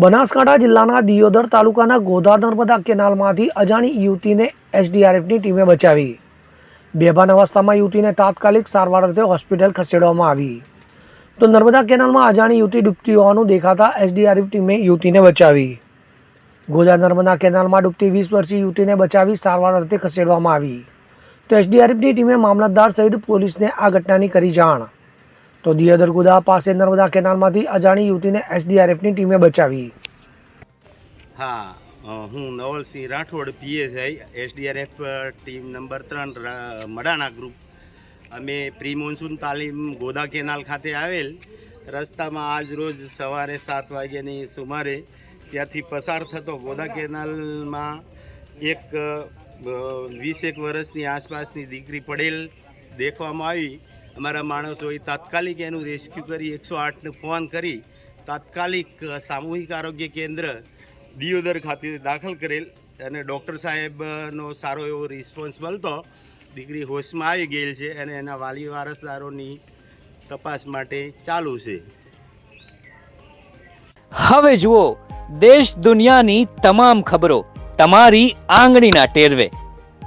બનાસકાંઠા જિલ્લાના દિયોદર તાલુકાના ગોધા નર્મદા કેનાલમાંથી અજાણી યુવતીને એસડીઆરએફની ટીમે બચાવી. બેભાન અવસ્થામાં યુવતીને તાત્કાલિક સારવાર અર્થે હોસ્પિટલ ખસેડવામાં આવી. તો નર્મદા કેનાલમાં અજાણી યુવતી ડૂબતી હોવાનું દેખાતા એસડીઆરએફ ટીમે યુવતીને બચાવી. ગોધા નર્મદા કેનાલમાં ડૂબતી વીસ વર્ષીય યુવતીને બચાવી સારવાર અર્થે ખસેડવામાં આવી. તો એસડીઆરએફની ટીમે મામલતદાર સહિત પોલીસને આ ઘટનાની કરી જાણ. તો દિયોદર ગોદા પાસે નર્મદા કેનાલમાંથી અજાણી યુવતીને એસડીઆરએફની ટીમે બચાવી. હા હું Navalsinh Rathod PSI SDRF team number ત્રણ મડાણા ગ્રુપ અમે પ્રી મોન્સૂન તાલીમ ગોદા કેનાલ ખાતે આવેલ. રસ્તામાં આજ રોજ સવારે સાત વાગ્યાની સુમારે ત્યાંથી પસાર થતો ગોદા કેનાલમાં એક વીસેક વર્ષની આસપાસની દીકરી પડેલ દેખવામાં આવી. અમારા માણસોએ તાત્કાલિક એનું રેસ્ક્યુ કરી, એકસો આઠને ફોન કરી, તાત્કાલિક સામૂહિક આરોગ્ય કેન્દ્ર દિયોદર ખાતે દાખલ કરેલ અને ડૉક્ટર સાહેબનો સારો એવો રિસ્પોન્સ મળતો, દીકરી હોશમાં આવી ગયેલ છે અને એના વાલી વારસદારોની તપાસ માટે ચાલુ છે. હવે જુઓ, દેશ દુનિયાની તમામ ખબરો તમારી આંગળીના ટેરવે.